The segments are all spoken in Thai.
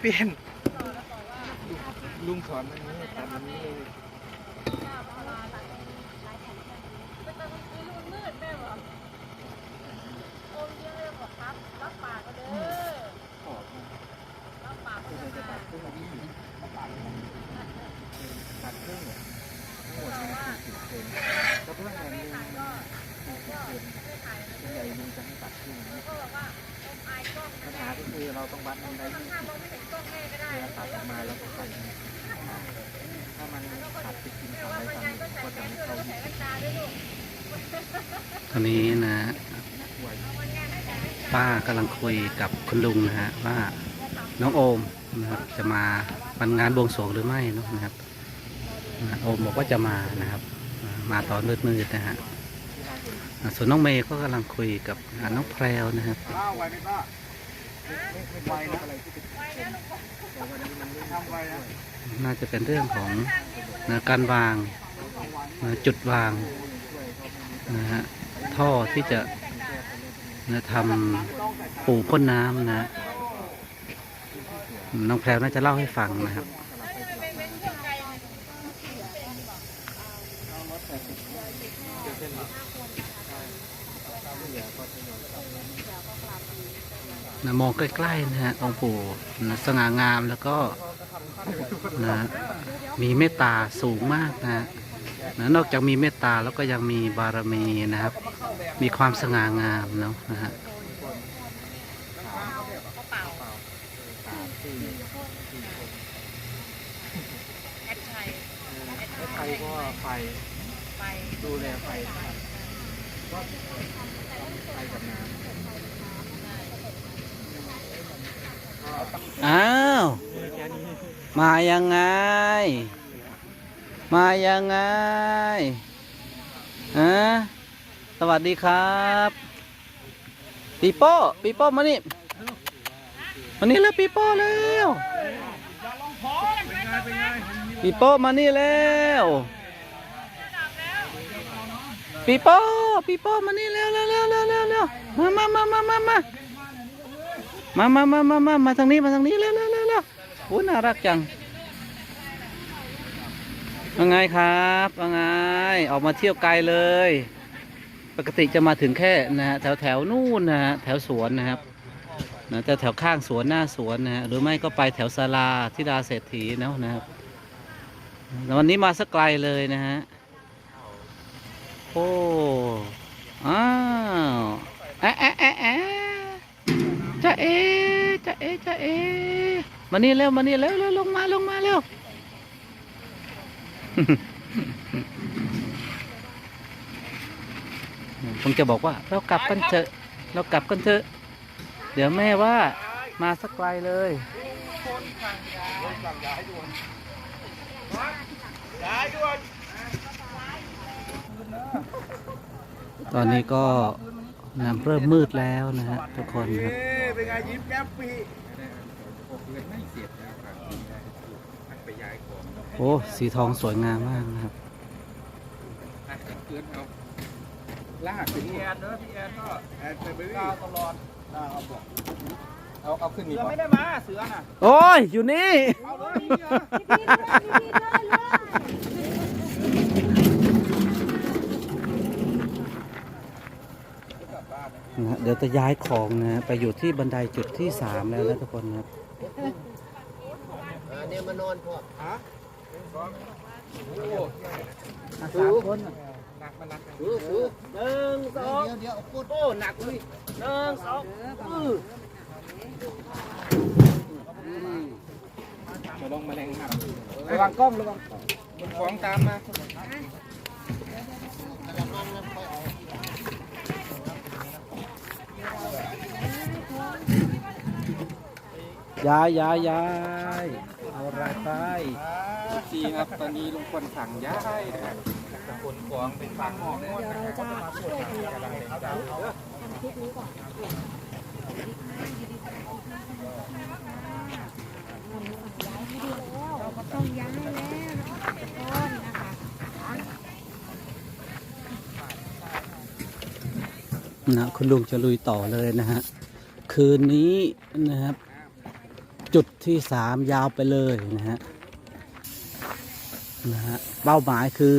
เป็น ลุงสอนมันนี้ตัดมันนี้เลย ขอบมันจะตัดครึ่งนี้ตัดครึ่งทั้งหมดเนี่ยสี่สิบเซนแล้วเพื่อนแห่งหนึ่งสี่สิบเซนเป็นใหญ่หนึ่งจะให้ตัดครึ่งปัญหาก็คือเราต้องวัดมันได้ยี่สิบเวลาตัดออกมาแล้วก็ตัดถ้ามันตัดไปกินฝั่งใดฝั่งหนึ่งก็จะไม่เข้ายี่สิบ ตอนนี้นะ ป้ากำลังคุยกับคุณลุงนะฮะว่าน้องโอมนะครับจะมาวันงานบวงสรวงหรือไม่นอะนะครับนะโอมบอกว่าจะมานะครับ มาตอนมืดๆนะฮะส่วนน้องเมย์ก็กำลังคุยกับน้องแพรวนะครับป้าไวไหมป้าไม่ไม่ไวนะอะไรที่เป็นแต่วันนี้มันไม่ทำไวนะน่าจะเป็นเรื่องของนะการวางนะจุดวางนะฮะ ท่อที่จะนะทำปูพ่นน้ำนะ น้องแพรวน่าจะเล่าให้ฟังนะครับนะมองใกล้ๆนะฮะองค์ปู่นะสง่างามแล้วก็นะมีเมตตาสูงมากนะฮะ นะนอกจากมีเมตตาแล้วก็ยังมีบารมีนะครับ มีความสง่างามเนาะนะฮะไฟก็ไฟดูแลไฟก็ไฟกับน้อ้าว มายังไง มายังไงฮะสวัสดีครับปีโป้ปีโป้มานี่มานี่แล้วปีโป้แล้วปีโป้มานี่แล้วปีโป้ปีโป้มานี่แล้วแล้วแล้วแล้วแล้วแล้วมามามามามามามามามามามามาทางนี้มาทางนี้แล้วแล้วแล้วแล้วโอ้น่ารักจัง ว่าไงครับว่าไงออกมาเที่ยวไกลเลย ปกติจะมาถึงแค่นะฮะแถวแถวนู่นนะฮะแถวสวนนะครับนะแต่แถวข้างสวนหน้าสวนนะฮะหรือไม่ก็ไปแถวศาลาทิดาเศรษฐีนะนะครับแล้ววันนี้มาสักไกลเลยนะฮะโอ้อ้าวแอะแอะแอะแอะจะเอจะเอจะเอมานี่เร็วมานี่เร็วเร็วลงมาลงมาเร็ว คงจะบอกว่า เรากลับกันเถอะ เรากลับกันเถอะ เดี๋ยวแม่ว่ามาสักไกลเลยตอนนี้ก็น้ำเริ่มมืดแล้วนะฮะทุกคนครับ โอ้ สีทองสวยงามมากนะครับเกินเอาลากถึงพี่แอนเนอะพี่แอนก็แอนไปลาตลอดลาเอาบอกเอาเอาขึ้นนี่ก่อนไม่ได้มาเสือน่ะโอ้ย อยู่นี่ เอาเลยพี่พีเลยพี่พีเลยเลยนะฮะเดี๋ยวจะย้ายของนะฮะไปอยู่ที่บันไดจุดที่สามแล้วนะทุกคนนะครับ เนี่ยมานอนพ่อฮะ สองโอ้สามคนหนักมันหนักถือถือหนึ่งสองเดี๋ยวเดี๋ยวเอาปุดโอ้หนักเลยหนึ่งสองอือมาลองมาแรงหักระวังกล้องระวังมันฟ้องตามมาย้ายย้ายย้ายเอาอะไรไป ดีครับ ตอนนี้ลุงพลสั่งย้ายนะฮะขนของเป็นฟังหมองเดี๋ยวเราจะช่วยกันย้ายนะคะทำคลิปนี้ก่อนต้องย้ายแล้วนะคะทุกคนะคุณลุงจะลุยต่อเลยนะฮะ คืนนี้นะครับ จุดที่สามยาวไปเลยนะฮะ นะฮะเป้าหมายคือ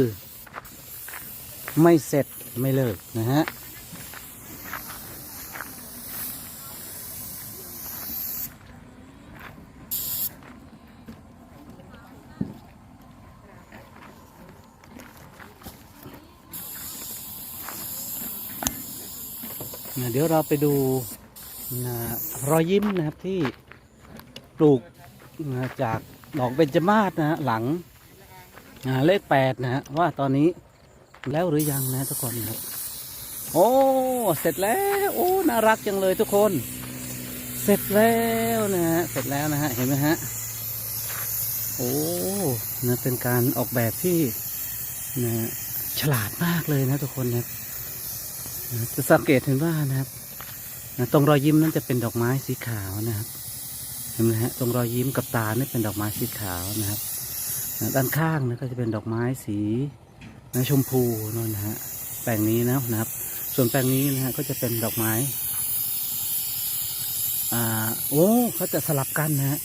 ไม่เสร็จไม่เลิกนะฮะนะเดี๋ยวเราไปดูนะรอยยิ้มนะครับที่ปลูกนะจากดอกเบญจมาศนะฮะหลัง เลขแปดนะฮะว่าตอนนี้แล้วหรือยังนะทุกคนครับโอ้เสร็จแล้วโอ้น่ารักจังเลยทุกคน เสร็จแล้วนะฮะเสร็จแล้วนะฮะเห็นไหมฮะโอ้นะเป็นการออกแบบที่นะฉลาดมากเลยนะทุกคนนะครับนะจะสังเกตเห็นว่านะครับนะตรงรอยยิ้มนั้นจะเป็นดอกไม้สีขาวนะครับเห็นไหมฮะตรงรอยยิ้มกับตานี่เป็นดอกไม้สีขาวนะครับ ด้านข้างนะก็จะเป็นดอกไม้สีนะชมพูนั่นนะฮะแปลงนี้นะนะครับ ส่วนแปลงนี้นะฮะก็จะเป็นดอกไม้อ่าโอ้เขาจะสลับกันนะฮะ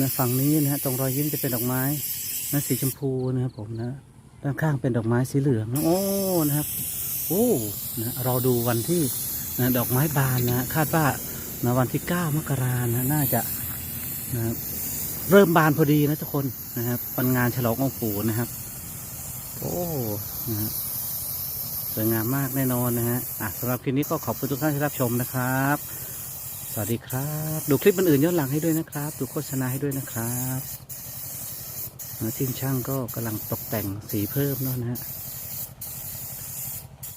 นะฝั่งนี้นะฮะตรงรอยยิ้มจะเป็นดอกไม้นะสีชมพูนะครับผมนะด้านข้างเป็นดอกไม้สีเหลืองนะโอ้นะครับโอ้นะเราดูวันที่นะดอกไม้บานนะคาดว่านะวันที่ 9 มกรานะน่าจะนะครับ เริ่มบานพอดีนะทุกคนนะครับวันงานฉลององค์ปู่นะครับ โอ้นะฮะสวยงามมากแน่นอนนะฮะอะสำหรับคลิปนี้ก็ขอบคุณทุกท่านที่รับชมนะครับ สวัสดีครับ ดูคลิปอื่นๆย้อนหลังให้ด้วยนะครับ ดูโฆษณาให้ด้วยนะครับนะทีมช่างก็กำลังตกแต่งสีเพิ่มเนาะนะฮะ